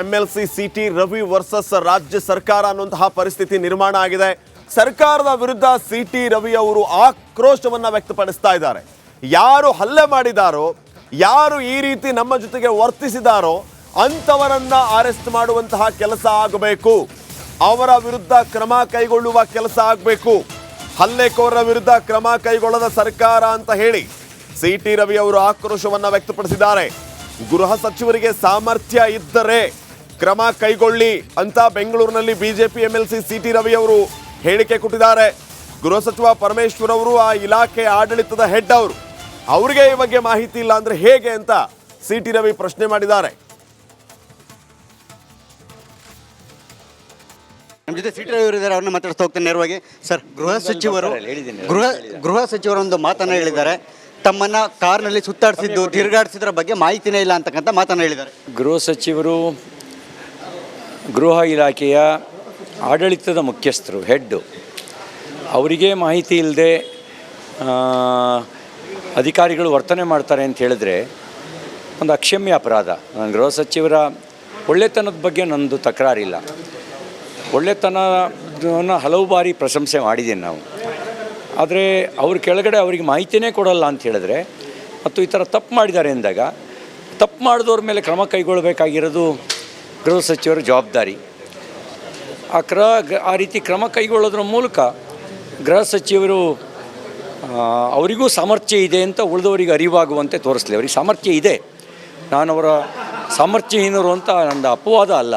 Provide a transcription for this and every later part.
MLC city Ravi versus ರಾಜ್ಯ ಸರ್ಕಾರ ಅನ್ನುವಂತಹ ಪರಿಸ್ಥಿತಿ ನಿರ್ಮಾಣ ಆಗಿದೆ. ಸರ್ಕಾರದ ವಿರುದ್ಧ ಸಿಟಿ ರವಿ ಅವರು ಆಕ್ರೋಶವನ್ನು ವ್ಯಕ್ತಪಡಿಸ್ತಾ ಇದ್ದಾರೆ. ಯಾರು ಹಲ್ಲೆ ಮಾಡಿದಾರೋ, ಯಾರು ಈ ರೀತಿ ನಮ್ಮ ಜೊತೆಗೆ ವರ್ತಿಸಿದಾರೋ, ಅಂಥವರನ್ನ ಅರೆಸ್ಟ್ ಮಾಡುವಂತಹ ಕೆಲಸ ಆಗಬೇಕು. ಅವರ ವಿರುದ್ಧ ಕ್ರಮ ಕೈಗೊಳ್ಳುವ ಕೆಲಸ ಆಗಬೇಕು. ಹಲ್ಲೆಕೋರರ ವಿರುದ್ಧ ಕ್ರಮ ಕೈಗೊಳ್ಳದ ಸರ್ಕಾರ ಅಂತ ಹೇಳಿ ಸಿಟಿ ರವಿ ಅವರು ಆಕ್ರೋಶವನ್ನು ವ್ಯಕ್ತಪಡಿಸಿದ್ದಾರೆ. ಗೃಹ ಸಚಿವರಿಗೆ ಸಾಮರ್ಥ್ಯ ಇದ್ದರೆ ಕ್ರಮ ಕೈಗೊಳ್ಳಿ ಅಂತ ಬೆಂಗಳೂರಿನಲ್ಲಿ ಬಿಜೆಪಿ ಎಂಎಲ್ಸಿ ಸಿಟಿ ರವಿ ಅವರು ಹೇಳಿಕೆ ಕೊಟ್ಟಿದ್ದಾರೆ. ಗೃಹ ಸಚಿವ ಪರಮೇಶ್ವರ್ ಅವರು ಆ ಇಲಾಖೆ ಆಡಳಿತದ ಹೆಡ್ ಅವರು. ಅವರಿಗೆ ಈ ಬಗ್ಗೆ ಮಾಹಿತಿ ಇಲ್ಲ ಅಂದ್ರೆ ಹೇಗೆ ಅಂತ ಸಿ ಟಿ ರವಿ ಪ್ರಶ್ನೆ ಮಾಡಿದ್ದಾರೆ. ನಮ್ಮ ಜೊತೆ ರವಿ ಇದ್ದಾರೆ ಅವ್ರನ್ನ ಮಾತಾಡ್ತಾ ಹೋಗ್ತಾನೆ ನೇರವಾಗಿ. ಸರ್ ಗೃಹ ಸಚಿವರು ಗೃಹ ಗೃಹ ಸಚಿವರೊಂದು ಮಾತನ್ನ ಹೇಳಿದ್ದಾರೆ. ತಮ್ಮನ್ನ ಕಾರ್ನಲ್ಲಿ ಸುತ್ತಾಡಿಸಿದ್ದು ತಿರುಗಾಡಿಸಿದ್ರ ಬಗ್ಗೆ ಮಾಹಿತಿನೇ ಇಲ್ಲ ಅಂತಕ್ಕಂಥ ಮಾತನ್ನ ಹೇಳಿದ್ದಾರೆ. ಗೃಹ ಸಚಿವರು ಗೃಹ ಇಲಾಖೆಯ ಆಡಳಿತದ ಮುಖ್ಯಸ್ಥರು, ಹೆಡ್ಡು. ಅವರಿಗೆ ಮಾಹಿತಿ ಇಲ್ಲದೆ ಅಧಿಕಾರಿಗಳು ವರ್ತನೆ ಮಾಡ್ತಾರೆ ಅಂತ ಹೇಳಿದ್ರೆ ಒಂದು ಅಕ್ಷಮ್ಯ ಅಪರಾಧ. ನನ್ನ ಗೃಹ ಸಚಿವರ ಒಳ್ಳೆತನದ ಬಗ್ಗೆ ನನ್ನದು ತಕರಾರಿಲ್ಲ. ಒಳ್ಳೆತನವನ್ನು ಹಲವು ಬಾರಿ ಪ್ರಶಂಸೆ ಮಾಡಿದ್ದೀನಿ ನಾವು. ಆದರೆ ಅವ್ರ ಕೆಳಗಡೆ ಅವರಿಗೆ ಮಾಹಿತಿನೇ ಕೊಡಲ್ಲ ಅಂತ ಹೇಳಿದ್ರೆ, ಮತ್ತು ಈ ಥರ ತಪ್ಪು ಮಾಡಿದ್ದಾರೆ ಅಂದಾಗ ತಪ್ಪು ಮಾಡಿದವ್ರ ಮೇಲೆ ಕ್ರಮ ಕೈಗೊಳ್ಳಬೇಕಾಗಿರೋದು ಗೃಹ ಸಚಿವರ ಜವಾಬ್ದಾರಿ. ಆ ಕ್ರ ಆ ರೀತಿ ಕ್ರಮ ಕೈಗೊಳ್ಳೋದ್ರ ಮೂಲಕ ಗೃಹ ಸಚಿವರು ಅವರಿಗೂ ಸಾಮರ್ಥ್ಯ ಇದೆ ಅಂತ ಉಳಿದವರಿಗೆ ಅರಿವಾಗುವಂತೆ ತೋರಿಸಲಿ. ಅವರಿಗೆ ಸಾಮರ್ಥ್ಯ ಇದೆ. ನಾನು ಅವರ ಸಾಮರ್ಥ್ಯಹೀನರು ಅಂತ ನನ್ನ ಅಪವಾದ ಅಲ್ಲ.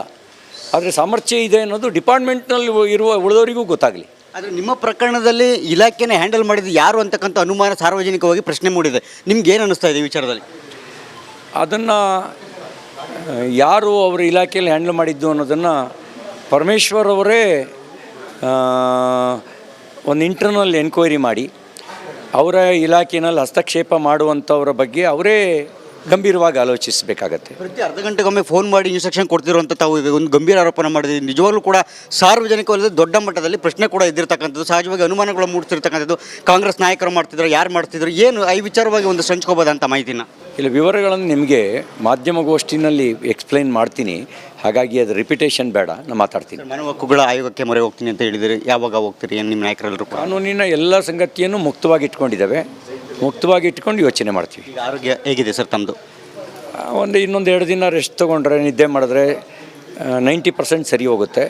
ಆದರೆ ಸಾಮರ್ಥ್ಯ ಇದೆ ಅನ್ನೋದು ಡಿಪಾರ್ಟ್ಮೆಂಟ್ನಲ್ಲಿ ಇರುವ ಉಳಿದವರಿಗೂ ಗೊತ್ತಾಗಲಿ. ಆದರೆ ನಿಮ್ಮ ಪ್ರಕರಣದಲ್ಲಿ ಇಲಾಖೆನೇ ಹ್ಯಾಂಡಲ್ ಮಾಡಿದ್ದು ಯಾರು ಅಂತಕ್ಕಂಥ ಅನುಮಾನ ಸಾರ್ವಜನಿಕವಾಗಿ ಪ್ರಶ್ನೆ ಮೂಡಿದೆ. ನಿಮ್ಗೆ ಏನು ಅನ್ನಿಸ್ತಾ ಇದೆ ಈ ವಿಚಾರದಲ್ಲಿ? ಅದನ್ನು ಯಾರು ಅವರ ಇಲಾಖೆಯಲ್ಲಿ ಹ್ಯಾಂಡಲ್ ಮಾಡಿದ್ದು ಅನ್ನೋದನ್ನು ಪರಮೇಶ್ವರ್ ಅವರೇ ಒಂದು ಇಂಟರ್ನಲ್ ಎನ್ಕ್ವೈರಿ ಮಾಡಿ, ಅವರ ಇಲಾಖೆಯಲ್ಲಿ ಹಸ್ತಕ್ಷೇಪ ಮಾಡುವಂಥವ್ರ ಬಗ್ಗೆ ಅವರೇ ಗಂಭೀರವಾಗಿ ಆಲೋಚಿಸಬೇಕಾಗತ್ತೆ. ಪ್ರತಿ ಅರ್ಧ ಗಂಟೆಗೊಮ್ಮೆ ಫೋನ್ ಮಾಡಿ ಇನ್ಸ್ಟ್ರಕ್ಷನ್ ಕೊಡ್ತಿರುವಂಥ ತಾವು ಈಗ ಒಂದು ಗಂಭೀರ ಆರೋಪನ ಮಾಡಿದ್ರಿ ನಿಜವಾಗ್ಲೂ ಕೂಡ ಸಾರ್ವಜನಿಕವಲ್ಲದೆ ದೊಡ್ಡ ಮಟ್ಟದಲ್ಲಿ ಪ್ರಶ್ನೆ ಕೂಡ ಇದ್ದಿರ್ತಕ್ಕಂಥದ್ದು ಸಹಜವಾಗಿ ಅನುಮಾನಗಳು ಮೂಡ್ತಿರ್ತಕ್ಕಂಥದ್ದು ಕಾಂಗ್ರೆಸ್ ನಾಯಕರು ಮಾಡ್ತಿದ್ರು ಯಾರು ಮಾಡ್ತಿದ್ರು ಏನು ಈ ವಿಚಾರವಾಗಿ ಒಂದು ಸಂಚ್ಕೋಬೋದಂತ ಮಾಹಿತಿನ? ಇಲ್ಲ ವಿವರಗಳನ್ನು ನಿಮಗೆ ಮಾಧ್ಯಮಗೋಷ್ಠಿನಲ್ಲಿ ಎಕ್ಸ್ಪ್ಲೈನ್ ಮಾಡ್ತೀನಿ. ಹಾಗಾಗಿ ಅದು ರಿಪಿಟೇಷನ್ ಬೇಡ ನಾನು ಮಾತಾಡ್ತೀನಿ. ಮಾನವ ಹಕ್ಕುಗಳ ಆಯೋಗಕ್ಕೆ ಮೊರೆ ಹೋಗ್ತೀನಿ ಅಂತ ಹೇಳಿದರೆ ಯಾವಾಗ ಹೋಗ್ತೀರಿ? ಏನು ನಿಮ್ಮ ನಾಯಕರೆಲ್ಲರೂ ಕಾನೂನಿನ ಎಲ್ಲ ಸಂಗತಿಯನ್ನು ಮುಕ್ತವಾಗಿ ಇಟ್ಕೊಂಡಿದ್ದಾವೆ ಮುಕ್ತವಾಗಿ ಇಟ್ಕೊಂಡು ಯೋಚನೆ ಮಾಡ್ತೀವಿ. ಈಗ ಆರೋಗ್ಯ ಹೇಗಿದೆ ಸರ್ ತಮ್ಮದು ಆ, ಒಂದು ಇನ್ನೊಂದು ಎರಡು ದಿನ ರೆಸ್ಟ್ ತೊಗೊಂಡ್ರೆ ನಿದ್ದೆ ಮಾಡಿದ್ರೆ ನೈಂಟಿ ಪರ್ಸೆಂಟ್ ಸರಿ ಹೋಗುತ್ತೆ.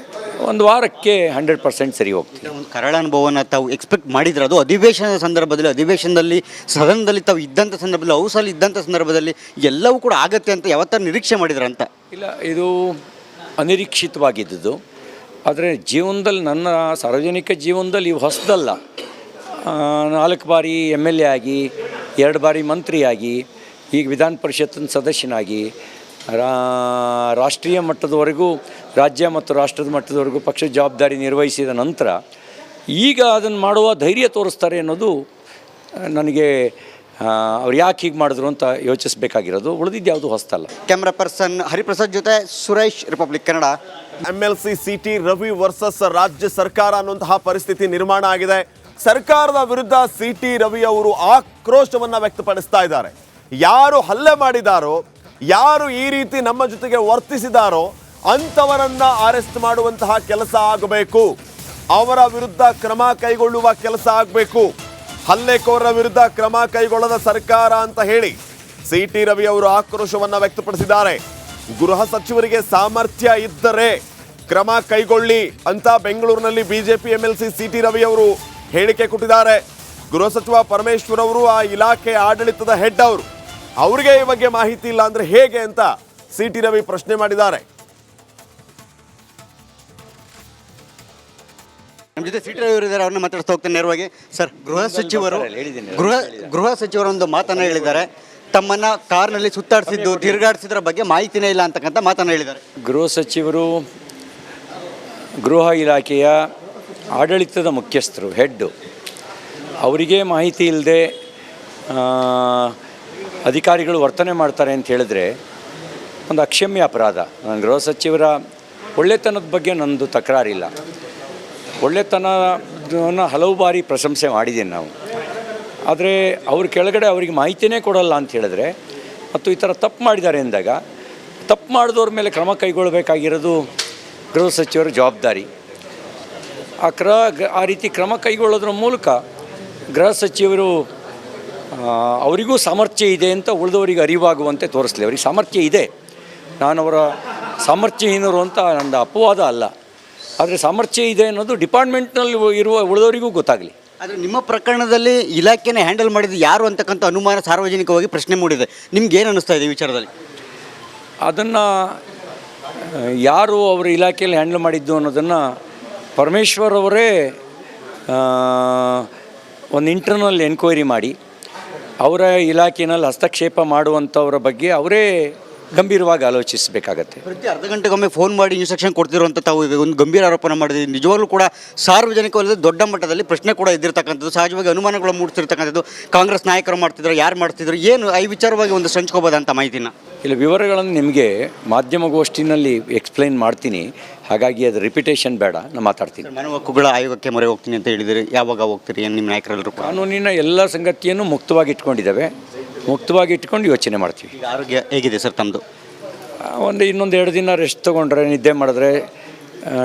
ಒಂದು ವಾರಕ್ಕೆ ಹಂಡ್ರೆಡ್ ಪರ್ಸೆಂಟ್ ಸರಿ ಹೋಗ್ತೀವಿ. ಒಂದು ಕರಾಳ ಅನುಭವನ ತಾವು ಎಕ್ಸ್ಪೆಕ್ಟ್ ಮಾಡಿದ್ರೆ ಅದು ಅಧಿವೇಶನದ ಸಂದರ್ಭದಲ್ಲಿ ಅಧಿವೇಶನದಲ್ಲಿ ಸದನದಲ್ಲಿ ತಾವು ಇದ್ದಂಥ ಸಂದರ್ಭದಲ್ಲಿ ಹೌಸಲ್ಲಿ ಇದ್ದಂಥ ಸಂದರ್ಭದಲ್ಲಿ ಎಲ್ಲವೂ ಕೂಡ ಆಗತ್ತೆ ಅಂತ ಯಾವತ್ತಾರು ನಿರೀಕ್ಷೆ ಮಾಡಿದ್ರ ಅಂತ? ಇಲ್ಲ ಇದು ಅನಿರೀಕ್ಷಿತವಾಗಿದ್ದುದು ಆದರೆ ಜೀವನದಲ್ಲಿ ನನ್ನ ಸಾರ್ವಜನಿಕ ಜೀವನದಲ್ಲಿ ಇವು ಹೊಸದಲ್ಲ. ನಾಲ್ಕು ಬಾರಿ ಎಂ ಎಲ್ ಎ ಆಗಿ ಎರಡು ಬಾರಿ ಮಂತ್ರಿಯಾಗಿ ಈಗ ವಿಧಾನ ಪರಿಷತ್ತಿನ ಸದಸ್ಯನಾಗಿ ರಾ- ರಾಷ್ಟ್ರೀಯ ಮಟ್ಟದವರೆಗೂ ರಾಜ್ಯ ಮತ್ತು ರಾಷ್ಟ್ರದ ಮಟ್ಟದವರೆಗೂ ಪಕ್ಷದ ಜವಾಬ್ದಾರಿ ನಿರ್ವಹಿಸಿದ ನಂತರ ಈಗ ಅದನ್ನು ಮಾಡುವ ಧೈರ್ಯ ತೋರಿಸ್ತಾರೆ ಅನ್ನೋದು ನನಗೆ ಅವ್ರು ಯಾಕೆ ಹೀಗೆ ಮಾಡಿದ್ರು ಅಂತ ಯೋಚಿಸಬೇಕಾಗಿರೋದು. ಉಳಿದಿದ್ದು ಯಾವುದು ಹೊಸ್ತಲ್ಲ. ಕ್ಯಾಮ್ರಾ ಪರ್ಸನ್ ಹರಿಪ್ರಸಾದ್ ಜೊತೆ Suresh republic Kannada M L C CT Ravi versus ರಾಜ್ಯ ಸರ್ಕಾರ ಅನ್ನುವಂತಹ ಪರಿಸ್ಥಿತಿ ನಿರ್ಮಾಣ ಆಗಿದೆ. ಸರ್ಕಾರದ ವಿರುದ್ಧ ಸಿಟಿ ರವಿ ಅವರು ಆಕ್ರೋಶವನ್ನ ವ್ಯಕ್ತಪಡಿಸ್ತಾ ಇದ್ದಾರೆ. ಯಾರು ಹಲ್ಲೆ ಮಾಡಿದಾರೋ, ಯಾರು ಈ ರೀತಿ ನಮ್ಮ ಜೊತೆಗೆ ವರ್ತಿಸಿದಾರೋ, ಅಂಥವರನ್ನ ಅರೆಸ್ಟ್ ಮಾಡುವಂತಹ ಕೆಲಸ ಆಗಬೇಕು. ಅವರ ವಿರುದ್ಧ ಕ್ರಮ ಕೈಗೊಳ್ಳುವ ಕೆಲಸ ಆಗಬೇಕು. ಹಲ್ಲೆಕೋರರ ವಿರುದ್ಧ ಕ್ರಮ ಕೈಗೊಳ್ಳದ ಸರ್ಕಾರ ಅಂತ ಹೇಳಿ ಸಿಟಿ ರವಿ ಅವರು ಆಕ್ರೋಶವನ್ನ ವ್ಯಕ್ತಪಡಿಸಿದ್ದಾರೆ. ಗೃಹ ಸಚಿವರಿಗೆ ಸಾಮರ್ಥ್ಯ ಇದ್ದರೆ ಕ್ರಮ ಕೈಗೊಳ್ಳಿ ಅಂತ ಬೆಂಗಳೂರಿನಲ್ಲಿ ಬಿಜೆಪಿ ಎಂಎಲ್ಸಿ ಸಿಟಿ ರವಿ ಅವರು ಹೇಳಿಕೆ ಕೊಟ್ಟಿದ್ದಾರೆ. ಗೃಹ ಸಚಿವ ಪರಮೇಶ್ವರ್ ಅವರು ಆ ಇಲಾಖೆ ಆಡಳಿತದ ಹೆಡ್ ಅವರು. ಅವರಿಗೆ ಈ ಬಗ್ಗೆ ಮಾಹಿತಿ ಇಲ್ಲ ಅಂದ್ರೆ ಹೇಗೆ ಅಂತ ಸಿ ಟಿ ರವಿ ಪ್ರಶ್ನೆ ಮಾಡಿದ್ದಾರೆ. ನಮ್ಮ ಜೊತೆ ಸೀಟ್ ಇದ್ದಾರೆ ಅವ್ರನ್ನ ಮಾತಾಡ್ತಾ ಹೋಗ್ತೇನೆ ನೇರವಾಗಿ. ಸರ್ ಗೃಹ ಸಚಿವರು ಗೃಹ ಗೃಹ ಸಚಿವರು ಒಂದು ಮಾತನ್ನ ಹೇಳಿದ್ದಾರೆ. ತಮ್ಮನ್ನ ಕಾರ್ನಲ್ಲಿ ಸುತ್ತಾಡಿಸಿದ್ದು ತಿರುಗಾಡಿಸಿದ್ರ ಬಗ್ಗೆ ಮಾಹಿತಿನೇ ಇಲ್ಲ ಅಂತಕ್ಕಂಥ ಮಾತನ್ನ ಹೇಳಿದ್ದಾರೆ. ಗೃಹ ಸಚಿವರು ಗೃಹ ಇಲಾಖೆಯ ಆಡಳಿತದ ಮುಖ್ಯಸ್ಥರು ಹೆಡ್ಡು ಅವರಿಗೆ ಮಾಹಿತಿ ಇಲ್ಲದೆ ಅಧಿಕಾರಿಗಳು ವರ್ತನೆ ಮಾಡ್ತಾರೆ ಅಂತ ಹೇಳಿದ್ರೆ ಒಂದು ಅಕ್ಷಮ್ಯ ಅಪರಾಧ. ನಾನು ಗೃಹ ಸಚಿವರ ಒಳ್ಳೆತನದ ಬಗ್ಗೆ ನನ್ನದು ತಕರಾರಿಲ್ಲ. ಒಳ್ಳೆತನವನ್ನು ಹಲವು ಬಾರಿ ಪ್ರಶಂಸೆ ಮಾಡಿದ್ದೀನಿ ನಾವು. ಆದರೆ ಅವ್ರ ಕೆಳಗಡೆ ಅವರಿಗೆ ಮಾಹಿತಿನೇ ಕೊಡಲ್ಲ ಅಂತ ಹೇಳಿದ್ರೆ ಮತ್ತು ಈ ಥರ ತಪ್ಪು ಮಾಡಿದ್ದಾರೆ ಅಂದಾಗ ತಪ್ಪು ಮಾಡಿದವ್ರ ಮೇಲೆ ಕ್ರಮ ಕೈಗೊಳ್ಳಬೇಕಾಗಿರೋದು ಗೃಹ ಸಚಿವರ ಜವಾಬ್ದಾರಿ. ಆ ಕ್ರ ಆ ರೀತಿ ಕ್ರಮ ಕೈಗೊಳ್ಳೋದ್ರ ಮೂಲಕ ಗೃಹ ಸಚಿವರು ಅವರಿಗೂ ಸಾಮರ್ಥ್ಯ ಇದೆ ಅಂತ ಉಳಿದವರಿಗೆ ಅರಿವಾಗುವಂತೆ ತೋರಿಸಲಿ. ಅವರಿಗೆ ಸಾಮರ್ಥ್ಯ ಇದೆ. ನಾನು ಅವರ ಸಾಮರ್ಥ್ಯಹೀನರು ಅಂತ ನನ್ನ ಅಪವಾದ ಅಲ್ಲ. ಆದರೆ ಸಾಮರ್ಥ್ಯ ಇದೆ ಅನ್ನೋದು ಡಿಪಾರ್ಟ್ಮೆಂಟ್ನಲ್ಲಿ ಇರುವ ಉಳಿದವರಿಗೂ ಗೊತ್ತಾಗಲಿ. ಆದರೆ ನಿಮ್ಮ ಪ್ರಕರಣದಲ್ಲಿ ಇಲಾಖೆನೇ ಹ್ಯಾಂಡಲ್ ಮಾಡಿದ ಯಾರು ಅಂತಕ್ಕಂಥ ಅನುಮಾನ ಸಾರ್ವಜನಿಕವಾಗಿ ಪ್ರಶ್ನೆ ಮೂಡಿದೆ. ನಿಮ್ಗೆ ಏನು ಅನ್ನಿಸ್ತಾ ಇದೆ ಈ ವಿಚಾರದಲ್ಲಿ? ಅದನ್ನು ಯಾರು ಅವರ ಇಲಾಖೆಯಲ್ಲಿ ಹ್ಯಾಂಡಲ್ ಮಾಡಿದ್ದು ಅನ್ನೋದನ್ನು ಪರಮೇಶ್ವರ್ ಅವರೇ ಒಂದು ಇಂಟರ್ನಲ್ ಎನ್ಕ್ವೈರಿ ಮಾಡಿ. ಅವರ ಇಲಾಖೆಯಲ್ಲಿ ಹಸ್ತಕ್ಷೇಪ ಮಾಡುವಂಥವ್ರ ಬಗ್ಗೆ ಅವರೇ ಗಂಭೀರವಾಗಿ ಆಲೋಚಿಸಬೇಕಾಗತ್ತೆ. ಪ್ರತಿ ಅರ್ಧ ಗಂಟೆಗೊಮ್ಮೆ ಫೋನ್ ಮಾಡಿ ಇನ್ಸ್ಟ್ರಕ್ಷನ್ ಕೊಡ್ತಿರುವಂಥ ತಾವು ಒಂದು ಗಂಭೀರ ಆರೋಪನ ಮಾಡಿದ್ದೀವಿ ನಿಜವಾಗ್ಲೂ ಕೂಡ ಸಾರ್ವಜನಿಕವಲ್ಲದೆ ದೊಡ್ಡ ಮಟ್ಟದಲ್ಲಿ ಪ್ರಶ್ನೆ ಕೂಡ ಇದ್ದಿರ್ತಕ್ಕಂಥದ್ದು ಸಹಜವಾಗಿ ಅನುಮಾನಗಳು ಮೂಡ್ತಿರ್ತಕ್ಕಂಥದ್ದು ಕಾಂಗ್ರೆಸ್ ನಾಯಕರು ಮಾಡ್ತಿದ್ರು ಯಾರು ಮಾಡ್ತಿದ್ರು ಏನು, ಈ ವಿಚಾರವಾಗಿ ಒಂದು ಸಂಚ್ಕೋಬೋದಂಥ ಮಾಹಿತಿನ? ಇಲ್ಲ ವಿವರಗಳನ್ನು ನಿಮಗೆ ಮಾಧ್ಯಮಗೋಷ್ಠಿನಲ್ಲಿ ಎಕ್ಸ್ಪ್ಲೈನ್ ಮಾಡ್ತೀನಿ. ಹಾಗಾಗಿ ಅದು ರಿಪಿಟೇಷನ್ ಬೇಡ ನಾನು ಮಾತಾಡ್ತೀನಿ. ಮಾನವ ಹಕ್ಕುಗಳ ಆಯೋಗಕ್ಕೆ ಮೊರೆ ಹೋಗ್ತೀನಿ ಅಂತ ಹೇಳಿದರೆ. ಯಾವಾಗ ಹೋಗ್ತೀರಿ ಏನು ನಿಮ್ಮ ನಾಯಕರೆಲ್ಲರೂ ಕೂಡ? ಕಾನೂನಿನ ಎಲ್ಲ ಸಂಗತಿಯನ್ನು ಮುಕ್ತವಾಗಿ ಇಟ್ಕೊಂಡಿದ್ದಾವೆ. ಮುಕ್ತವಾಗಿ ಇಟ್ಕೊಂಡು ಯೋಚನೆ ಮಾಡ್ತೀವಿ. ಆರೋಗ್ಯ ಹೇಗಿದೆ ಸರ್ ತಮ್ಮದು ಒಂದು ಇನ್ನೊಂದು ಎರಡು ದಿನ ರೆಸ್ಟ್ ತೊಗೊಂಡ್ರೆ ನಿದ್ದೆ ಮಾಡಿದ್ರೆ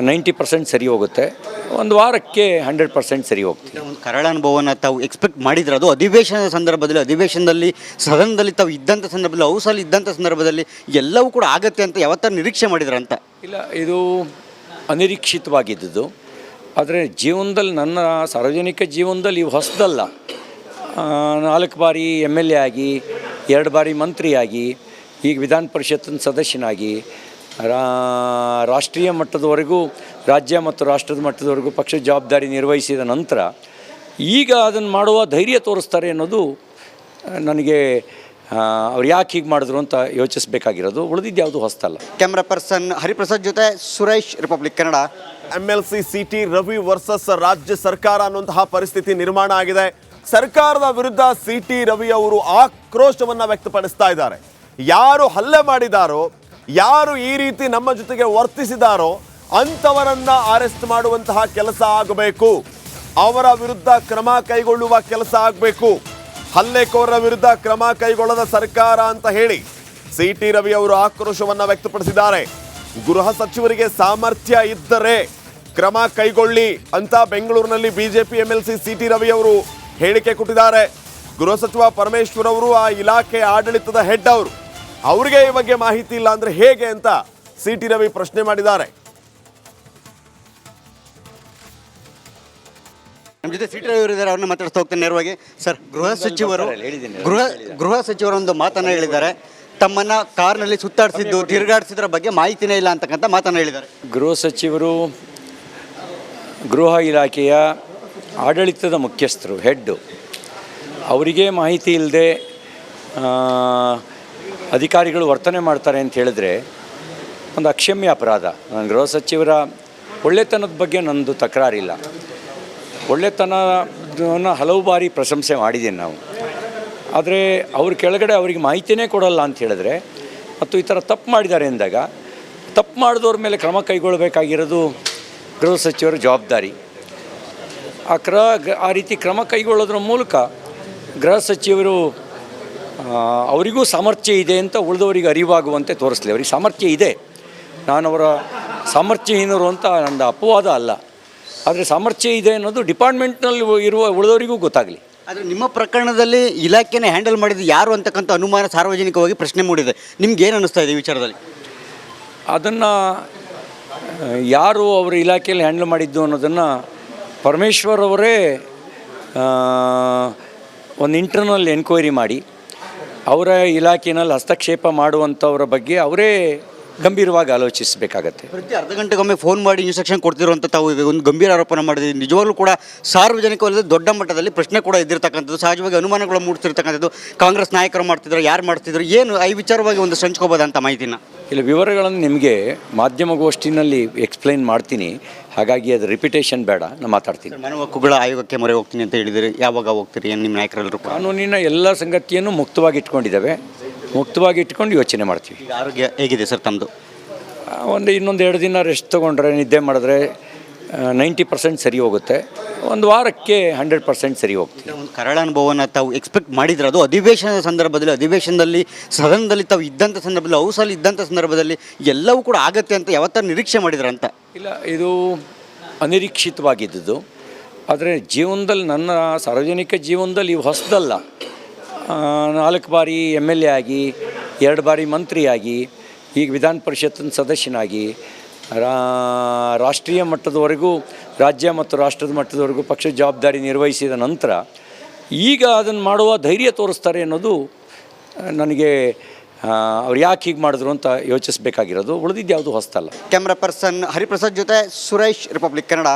ನೈಂಟಿ ಪರ್ಸೆಂಟ್ ಸರಿ ಹೋಗುತ್ತೆ. ಒಂದು ವಾರಕ್ಕೆ ಹಂಡ್ರೆಡ್ ಪರ್ಸೆಂಟ್ ಸರಿ ಹೋಗ್ತೀವಿ ಒಂದು ಕರಾಳ ಅನುಭವನ ತಾವು ಎಕ್ಸ್ಪೆಕ್ಟ್ ಮಾಡಿದ್ರೆ ಅದು ಅಧಿವೇಶನದ ಸಂದರ್ಭದಲ್ಲಿ ಅಧಿವೇಶನದಲ್ಲಿ ಸದನದಲ್ಲಿ ತಾವು ಇದ್ದಂಥ ಸಂದರ್ಭದಲ್ಲಿ ಹೌಸಲ್ಲಿ ಇದ್ದಂಥ ಸಂದರ್ಭದಲ್ಲಿ ಎಲ್ಲವೂ ಕೂಡ ಆಗತ್ತೆ ಅಂತ ಯಾವತ್ತಾರು ನಿರೀಕ್ಷೆ ಮಾಡಿದ್ರಂತ ಇಲ್ಲ ಇದು ಅನಿರೀಕ್ಷಿತವಾಗಿದ್ದುದು ಆದರೆ ಜೀವನದಲ್ಲಿ ನನ್ನ ಸಾರ್ವಜನಿಕ ಜೀವನದಲ್ಲಿ ಇವು ಹೊಸದಲ್ಲ. ನಾಲ್ಕು ಬಾರಿ ಎಂ ಎಲ್ ಎ ಆಗಿ ಎರಡು ಬಾರಿ ಮಂತ್ರಿಯಾಗಿ ಈಗ ವಿಧಾನ ಪರಿಷತ್ತಿನ ಸದಸ್ಯನಾಗಿ ರಾಷ್ಟ್ರೀಯ ಮಟ್ಟದವರೆಗೂ ರಾಜ್ಯ ಮತ್ತು ರಾಷ್ಟ್ರದ ಮಟ್ಟದವರೆಗೂ ಪಕ್ಷ ಜವಾಬ್ದಾರಿ ನಿರ್ವಹಿಸಿದ ನಂತರ ಈಗ ಅದನ್ನು ಮಾಡುವ ಧೈರ್ಯ ತೋರಿಸ್ತಾರೆ ಅನ್ನೋದು ನನಗೆ ಅವ್ರು ಯಾಕೆ ಹೀಗೆ ಮಾಡಿದ್ರು ಅಂತ ಯೋಚಿಸಬೇಕಾಗಿರೋದು. ಉಳಿದಿದ್ದು ಯಾವುದು ಹೊಸ್ತಲ್ಲ ಕ್ಯಾಮ್ರಾ ಪರ್ಸನ್ ಹರಿಪ್ರಸಾದ್ ಜೊತೆ Suresh republic Kannada M L C CT Ravi versus ರಾಜ್ಯ ಸರ್ಕಾರ ಅನ್ನುವಂತಹ ಪರಿಸ್ಥಿತಿ ನಿರ್ಮಾಣ ಆಗಿದೆ. ಸರ್ಕಾರದ ವಿರುದ್ಧ ಸಿಟಿ ರವಿ ಅವರು ಆಕ್ರೋಶವನ್ನು ವ್ಯಕ್ತಪಡಿಸ್ತಾ ಇದ್ದಾರೆ. ಯಾರು ಹಲ್ಲೆ ಮಾಡಿದಾರೋ ಯಾರು ಈ ರೀತಿ ನಮ್ಮ ಜೊತೆಗೆ ವರ್ತಿಸಿದಾರೋ ಅಂಥವರನ್ನ ಅರೆಸ್ಟ್ ಮಾಡುವಂತಹ ಕೆಲಸ ಆಗಬೇಕು. ಅವರ ವಿರುದ್ಧ ಕ್ರಮ ಕೈಗೊಳ್ಳುವ ಕೆಲಸ ಆಗಬೇಕು. ಹಲ್ಲೆಕೋರರ ವಿರುದ್ಧ ಕ್ರಮ ಕೈಗೊಳ್ಳದ ಸರ್ಕಾರ ಅಂತ ಹೇಳಿ ಸಿ ಟಿ ರವಿ ಅವರು ಆಕ್ರೋಶವನ್ನು ವ್ಯಕ್ತಪಡಿಸಿದ್ದಾರೆ. ಗೃಹ ಸಚಿವರಿಗೆ ಸಾಮರ್ಥ್ಯ ಇದ್ದರೆ ಕ್ರಮ ಕೈಗೊಳ್ಳಿ ಅಂತ ಬೆಂಗಳೂರಿನಲ್ಲಿ ಬಿಜೆಪಿ ಎಂಎಲ್ಸಿ ಸಿಟಿ ರವಿ ಅವರು ಹೇಳಿಕೆ ಕೊಟ್ಟಿದ್ದಾರೆ. ಗೃಹ ಸಚಿವ ಪರಮೇಶ್ವರ್ ಅವರು ಆ ಇಲಾಖೆ ಆಡಳಿತದ ಹೆಡ್ ಅವರು. ಅವರಿಗೆ ಈ ಬಗ್ಗೆ ಮಾಹಿತಿ ಇಲ್ಲ ಅಂದ್ರೆ ಹೇಗೆ ಅಂತ ಸಿಟಿ ರವಿ ಪ್ರಶ್ನೆ ಮಾಡಿದ್ದಾರೆ. ನಮ್ಮ ಜೊತೆ ಸಿಟಿ ರವಿ ಇದ್ದಾರೆ ಅವ್ರನ್ನ ಮಾತಾಡ್ತಾ ಹೋಗ್ತೇನೆ ನೇರವಾಗಿ. ಸರ್ ಗೃಹ ಸಚಿವರು. ಗೃಹ ಗೃಹ ಸಚಿವರು ಒಂದು ಮಾತನ್ನ ಹೇಳಿದ್ದಾರೆ. ತಮ್ಮನ್ನ ಕಾರ್ನಲ್ಲಿ ಸುತ್ತಾಡಿಸಿದ್ದು ತಿರುಗಾಡಿಸಿದ್ರ ಬಗ್ಗೆ ಮಾಹಿತಿನೇ ಇಲ್ಲ ಅಂತಕ್ಕಂಥ ಮಾತನ್ನ ಹೇಳಿದ್ದಾರೆ. ಗೃಹ ಸಚಿವರು ಗೃಹ ಇಲಾಖೆಯ ಆಡಳಿತದ ಮುಖ್ಯಸ್ಥರು ಹೆಡ್ಡು ಅವರಿಗೆ ಮಾಹಿತಿ ಇಲ್ಲದೆ ಅಧಿಕಾರಿಗಳು ವರ್ತನೆ ಮಾಡ್ತಾರೆ ಅಂತ ಹೇಳಿದ್ರೆ ಒಂದು ಅಕ್ಷಮ್ಯ ಅಪರಾಧ. ನಾನು ಗೃಹ ಸಚಿವರ ಒಳ್ಳೆತನದ ಬಗ್ಗೆ ನನ್ನದು ತಕರಾರಿಲ್ಲ. ಒಳ್ಳೆತನ ಹಲವು ಬಾರಿ ಪ್ರಶಂಸೆ ಮಾಡಿದ್ದೀನಿ ನಾವು. ಆದರೆ ಅವ್ರ ಕೆಳಗಡೆ ಅವರಿಗೆ ಮಾಹಿತಿನೇ ಕೊಡಲ್ಲ ಅಂತ ಹೇಳಿದ್ರೆ ಮತ್ತು ಈ ಥರ ತಪ್ಪು ಮಾಡಿದ್ದಾರೆ ಅಂದಾಗ ತಪ್ಪು ಮಾಡಿದವ್ರ ಮೇಲೆ ಕ್ರಮ ಕೈಗೊಳ್ಳಬೇಕಾಗಿರೋದು ಗೃಹ ಸಚಿವರ ಜವಾಬ್ದಾರಿ. ಆ ಕ್ರ ಆ ರೀತಿ ಕ್ರಮ ಕೈಗೊಳ್ಳೋದ್ರ ಮೂಲಕ ಗೃಹ ಸಚಿವರು ಅವರಿಗೂ ಸಾಮರ್ಥ್ಯ ಇದೆ ಅಂತ ಉಳಿದವರಿಗೆ ಅರಿವಾಗುವಂತೆ ತೋರಿಸಲಿ. ಅವರಿಗೆ ಸಾಮರ್ಥ್ಯ ಇದೆ. ನಾನು ಅವರ ಸಾಮರ್ಥ್ಯಹೀನರು ಅಂತ ನನ್ನ ಅಪವಾದ ಅಲ್ಲ. ಆದರೆ ಸಾಮರ್ಥ್ಯ ಇದೆ ಅನ್ನೋದು ಡಿಪಾರ್ಟ್ಮೆಂಟ್ನಲ್ಲಿ ಇರುವ ಉಳಿದವರಿಗೂ ಗೊತ್ತಾಗಲಿ. ಆದರೆ ನಿಮ್ಮ ಪ್ರಕರಣದಲ್ಲಿ ಇಲಾಖೆನೇ ಹ್ಯಾಂಡಲ್ ಮಾಡಿದ್ದು ಯಾರು ಅಂತಕ್ಕಂಥ ಅನುಮಾನ ಸಾರ್ವಜನಿಕವಾಗಿ ಪ್ರಶ್ನೆ ಮೂಡಿದೆ. ನಿಮ್ಗೆ ಏನು ಅನ್ನಿಸ್ತಾ ಇದೆ ಈ ವಿಚಾರದಲ್ಲಿ? ಅದನ್ನು ಯಾರು ಅವರ ಇಲಾಖೆಯಲ್ಲಿ ಹ್ಯಾಂಡಲ್ ಮಾಡಿದ್ದು ಅನ್ನೋದನ್ನು ಪರಮೇಶ್ವರ್ ಅವರೇ ಒಂದು ಇಂಟರ್ನಲ್ ಎನ್ಕ್ವೈರಿ ಮಾಡಿ. ಅವರ ಇಲಾಖೆಯಲ್ಲಿ ಹಸ್ತಕ್ಷೇಪ ಮಾಡುವಂಥವ್ರ ಬಗ್ಗೆ ಅವರೇ ಗಂಭೀರವಾಗಿ ಆಲೋಚಿಸಬೇಕಾಗತ್ತೆ. ಪ್ರತಿ ಅರ್ಧ ಗಂಟೆಗೊಮ್ಮೆ ಫೋನ್ ಮಾಡಿ ಇನ್ಸ್ಟ್ರಕ್ಷನ್ ಕೊಡ್ತಿರುವಂಥ ತಾವು ಈಗ ಒಂದು ಗಂಭೀರ ಆರೋಪನ ಮಾಡಿದ್ದೀವಿ ನಿಜವಾಗ್ಲೂ ಕೂಡ ಸಾರ್ವಜನಿಕವಲ್ಲದೆ ದೊಡ್ಡ ಮಟ್ಟದಲ್ಲಿ ಪ್ರಶ್ನೆ ಕೂಡ ಇದ್ದಿರ್ತಕ್ಕಂಥದ್ದು ಸಹಜವಾಗಿ ಅನುಮಾನಗಳು ಮೂಡ್ತಿರ್ತಕ್ಕಂಥದ್ದು ಕಾಂಗ್ರೆಸ್ ನಾಯಕರು ಮಾಡ್ತಿದ್ರು ಯಾರು ಮಾಡ್ತಿದ್ರು ಏನು ಈ ವಿಚಾರವಾಗಿ ಒಂದು ಸಂಚ್ಕೋಬೋದಂತ ಮಾಹಿತಿನ? ಇಲ್ಲ ವಿವರಗಳನ್ನು ನಿಮಗೆ ಮಾಧ್ಯಮಗೋಷ್ಠಿನಲ್ಲಿ ಎಕ್ಸ್ಪ್ಲೈನ್ ಮಾಡ್ತೀನಿ. ಹಾಗಾಗಿ ಅದು ರಿಪಿಟೇಷನ್ ಬೇಡ ನಾನು ಮಾತಾಡ್ತೀನಿ. ಮಾನವ ಹಕ್ಕುಗಳ ಆಯೋಗಕ್ಕೆ ಮೊರೆ ಹೋಗ್ತೀನಿ ಅಂತ ಹೇಳಿದರೆ. ಯಾವಾಗ ಹೋಗ್ತೀರಿ? ಏನು ನಿಮ್ಮ ನಾಯಕರಲ್ಲರೂ ಕೂಡ? ಕಾನೂನಿನ ಎಲ್ಲ ಸಂಗತಿಯನ್ನು ಮುಕ್ತವಾಗಿ ಇಟ್ಕೊಂಡಿದ್ದಾವೆ. ಮುಕ್ತವಾಗಿ ಇಟ್ಕೊಂಡು ಯೋಚನೆ ಮಾಡ್ತೀವಿ. ಈಗ ಆರೋಗ್ಯ ಹೇಗಿದೆ ಸರ್ ತಮ್ಮದು ಆ, ಒಂದು ಇನ್ನೊಂದು ಎರಡು ದಿನ ರೆಸ್ಟ್ ತೊಗೊಂಡ್ರೆ ನಿದ್ದೆ ಮಾಡಿದ್ರೆ ನೈಂಟಿ ಪರ್ಸೆಂಟ್ ಸರಿ ಹೋಗುತ್ತೆ. ಒಂದು ವಾರಕ್ಕೆ ಹಂಡ್ರೆಡ್ ಪರ್ಸೆಂಟ್ ಸರಿ ಹೋಗ್ತೀವಿ ಒಂದು ಕರಳ ಅನುಭವನ ತಾವು ಎಕ್ಸ್ಪೆಕ್ಟ್ ಮಾಡಿದ್ರೆ ಅದು ಅಧಿವೇಶನದ ಸಂದರ್ಭದಲ್ಲಿ ಅಧಿವೇಶನದಲ್ಲಿ ಸದನದಲ್ಲಿ ತಾವು ಇದ್ದಂಥ ಸಂದರ್ಭದಲ್ಲಿ ಹೌಸಲ್ಲಿ ಇದ್ದಂಥ ಸಂದರ್ಭದಲ್ಲಿ ಎಲ್ಲವೂ ಕೂಡ ಆಗತ್ತೆ ಅಂತ ಯಾವತ್ತಾರು ನಿರೀಕ್ಷೆ ಮಾಡಿದ್ರ ಅಂತ ಇಲ್ಲ ಇದು ಅನಿರೀಕ್ಷಿತವಾಗಿದ್ದುದು ಆದರೆ ಜೀವನದಲ್ಲಿ ನನ್ನ ಸಾರ್ವಜನಿಕ ಜೀವನದಲ್ಲಿ ಇವು ಹೊಸದಲ್ಲ. ನಾಲ್ಕು ಬಾರಿ ಎಂ ಎಲ್ ಎ ಆಗಿ ಎರಡು ಬಾರಿ ಮಂತ್ರಿಯಾಗಿ ಈಗ ವಿಧಾನ ಪರಿಷತ್ತಿನ ಸದಸ್ಯನಾಗಿ ರಾಷ್ಟ್ರೀಯ ಮಟ್ಟದವರೆಗೂ, ರಾಜ್ಯ ಮತ್ತು ರಾಷ್ಟ್ರದ ಮಟ್ಟದವರೆಗೂ ಪಕ್ಷದ ಜವಾಬ್ದಾರಿ ನಿರ್ವಹಿಸಿದ ನಂತರ, ಈಗ ಅದನ್ನು ಮಾಡುವ ಧೈರ್ಯ ತೋರಿಸ್ತಾರೆ ಅನ್ನೋದು ನನಗೆ ಅವ್ರು ಯಾಕೆ ಹೀಗೆ ಮಾಡಿದ್ರು ಅಂತ ಯೋಚಿಸಬೇಕಾಗಿರೋದು. ಉಳಿದಿದ್ದು ಯಾವುದು ಹೊಸ್ತಲ್ಲ ಕ್ಯಾಮ್ರಾ ಪರ್ಸನ್ ಹರಿಪ್ರಸಾದ್ ಜೊತೆ ಸುರೇಶ್ ರಿಪಬ್ಲಿಕ್ ಕನ್ನಡ